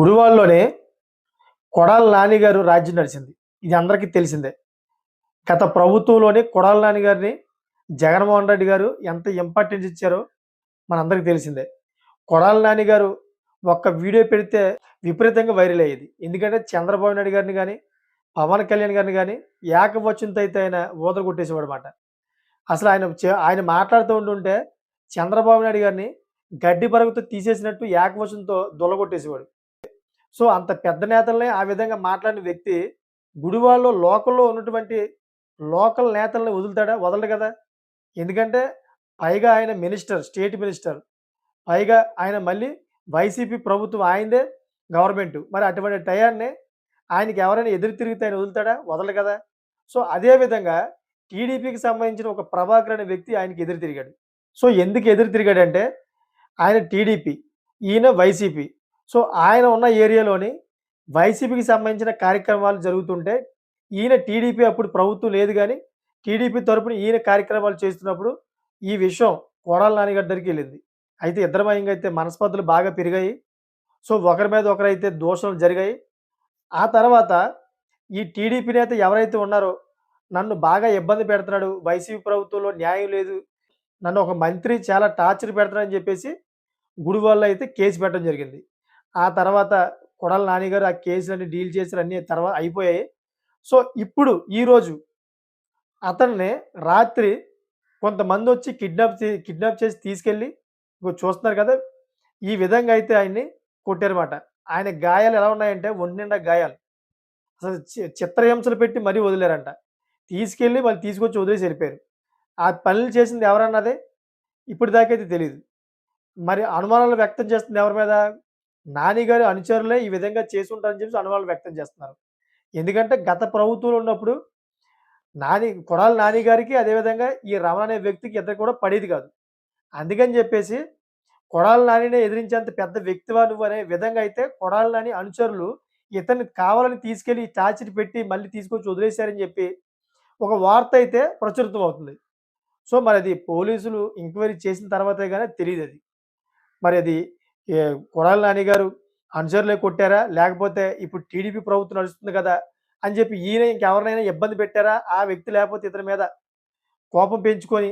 గుడివాళ్ళలోనే కొడాల నాని గారు రాజ్యం నడిచింది. ఇది అందరికీ తెలిసిందే. గత ప్రభుత్వంలోని కొడాల నాని గారిని జగన్మోహన్ రెడ్డి గారు ఎంత ఇంపార్టెన్స్ ఇచ్చారో మనందరికీ తెలిసిందే. కొడాల నాని గారు ఒక్క వీడియో పెడితే విపరీతంగా వైరల్ అయ్యేది. ఎందుకంటే చంద్రబాబు నాయుడు గారిని కానీ పవన్ కళ్యాణ్ గారిని కానీ ఏకవచనంతో అయితే ఆయన ఊదర కొట్టేసేవాడు అనమాట అసలు ఆయన ఆయన మాట్లాడుతూ ఉంటుంటే చంద్రబాబు నాయుడు గారిని గడ్డి పరుగుతో తీసేసినట్టు ఏకవచనంతో దొల్లగొట్టేసేవాడు సో అంత పెద్ద నేతల్ని ఆ విధంగా మాట్లాడిన వ్యక్తి గుడివాడలో లోకల్లో ఉన్నటువంటి లోకల్ నేతల్ని వదులుతాడా? వదలడు కదా! ఎందుకంటే పైగా ఆయన మినిస్టర్ స్టేట్ మినిస్టర్. పైగా ఆయన మళ్ళీ వైసీపీ ప్రభుత్వం ఆయనదే గవర్నమెంట్. మరి అటువంటి టయాన్ని ఆయనకి ఎవరైనా ఎదురు తిరిగితే ఆయన వదులుతాడా? వదలడు కదా! సో అదే విధంగా టీడీపీకి సంబంధించిన ఒక ప్రభాకర్ అనే వ్యక్తి ఆయనకి ఎదురు తిరిగాడు. సో ఎందుకు ఎదురు తిరిగాడంటే ఆయన టీడీపీ ఈయన వైసీపీ. సో ఆయన ఉన్న ఏరియాలోని వైసీపీకి సంబంధించిన కార్యక్రమాలు జరుగుతుంటే ఈయన టీడీపీ అప్పుడు ప్రభుత్వం లేదు కానీ టీడీపీ తరపున ఈయన కార్యక్రమాలు చేస్తున్నప్పుడు ఈ విషయం కోడాల నాన్నగారి దగ్గరికి వెళ్ళింది. అయితే ఇద్దరమయంగా అయితే మనస్పర్ధలు బాగా పెరిగాయి. సో ఒకరి మీద ఒకరైతే దోషణలు జరిగాయి. ఆ తర్వాత ఈ టీడీపీ నేత ఎవరైతే ఉన్నారో నన్ను బాగా ఇబ్బంది పెడుతున్నాడు వైసీపీ ప్రభుత్వంలో న్యాయం లేదు నన్ను ఒక మంత్రి చాలా టార్చర్ పెడుతున్నాడని చెప్పేసి గుడి వాళ్ళు అయితే కేసు పెట్టడం జరిగింది. ఆ తర్వాత కొడల నానిగారు ఆ కేసులన్నీ డీల్ చేశారు అన్ని తర్వాత అయిపోయాయి. సో ఇప్పుడు ఈరోజు అతన్ని రాత్రి కొంతమంది వచ్చి కిడ్నాప్ కిడ్నాప్ చేసి తీసుకెళ్ళి చూస్తున్నారు కదా ఈ విధంగా అయితే ఆయన్ని కొట్టారన్నమాట. ఆయన గాయాలు ఎలా ఉన్నాయంటే ఒంటి నిండా గాయాలు. అసలు చి- చిత్రహింసలు పెట్టి మరీ వదిలేరంట. తీసుకెళ్ళి మళ్ళీ తీసుకొచ్చి వదిలేసి వెళ్ళిపోయారు. ఆ పనులు చేసింది ఎవరన్నదే ఇప్పుడు దాకైతే తెలియదు మరి అనుమానాలు వ్యక్తం చేస్తుంది ఎవరి మీద? నానిగారి అనుచరులే ఈ విధంగా చేసి ఉంటారని చెప్పి అనుమానాలు వ్యక్తం చేస్తున్నారు. ఎందుకంటే గత ప్రభుత్వంలో ఉన్నప్పుడు నాని కొడాలి నాని గారికి అదేవిధంగా ఈ రమణ అనే వ్యక్తికి ఇద్దరు కూడా పడేది కాదు. అందుకని చెప్పేసి కొడాలి నానినే ఎదిరించేంత పెద్ద వ్యక్తివా నువ్వు అనే విధంగా అయితే కొడాలి నాని అనుచరులు ఇతన్ని కావాలని తీసుకెళ్ళి టార్చర్ పెట్టి మళ్ళీ తీసుకొచ్చి వదిలేశారని చెప్పి ఒక వార్త అయితే ప్రచురితం అవుతుంది. సో మరి అది పోలీసులు ఎంక్వైరీ చేసిన తర్వాతే కానీ తెలియదు అది మరి అది కొడాలి నాని గారు అనుచరులే కొట్టారా? లేకపోతే ఇప్పుడు టీడీపీ ప్రభుత్వం నడుస్తుంది కదా అని చెప్పి ఈయన ఇంకెవరినైనా ఇబ్బంది పెట్టారా? ఆ వ్యక్తి లేకపోతే ఇతని మీద కోపం పెంచుకొని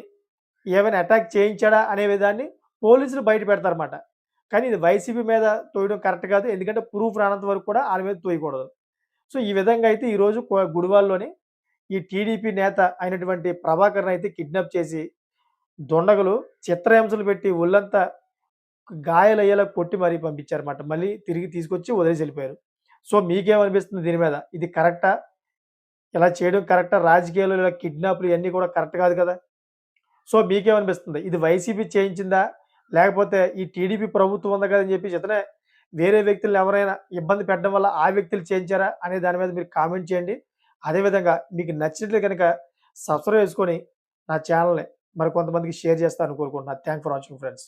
ఏమైనా అటాక్ చేయించాడా అనే విధాన్ని పోలీసులు బయట పెడతారన్నమాట. కానీ ఇది వైసీపీ మీద తోయడం కరెక్ట్ కాదు. ఎందుకంటే ప్రూఫ్ రానంత వరకు కూడా ఆయన మీద తోయకూడదు. సో ఈ విధంగా అయితే ఈరోజు గుడివాల్లోని ఈ టీడీపీ నేత అయినటువంటి ప్రభాకర్ని అయితే కిడ్నాప్ చేసి దొండగలు చిత్రహింసలు పెట్టి ఒళ్ళంతా గాయాలయ్యేలా కొట్టి మరీ పంపించారన్నమాట. మళ్ళీ తిరిగి తీసుకొచ్చి వదిలేసి వెళ్ళిపోయారు. సో మీకేమనిపిస్తుంది దీని మీద? ఇది కరెక్టా? ఇలా చేయడం కరెక్టా? రాజకీయాలు ఇలా కిడ్నాప్లు ఇవన్నీ కూడా కరెక్ట్ కాదు కదా? సో మీకేమనిపిస్తుంది? ఇది వైసీపీ చేయించిందా? లేకపోతే ఈ టీడీపీ ప్రభుత్వం ఉందా కదా అని చెప్పి ఇతనే వేరే వ్యక్తులు ఎవరైనా ఇబ్బంది పెట్టడం వల్ల ఆ వ్యక్తులు చేయించారా అనే దాని మీద మీరు కామెంట్ చేయండి. అదేవిధంగా మీకు నచ్చినట్లు కనుక సబ్స్క్రైబ్ చేసుకొని నా ఛానల్ని మరి కొంతమందికి షేర్ చేస్తారని కోరుకుంటున్నాను థ్యాంక్ ఫర్ వాచింగ్ ఫ్రెండ్స్.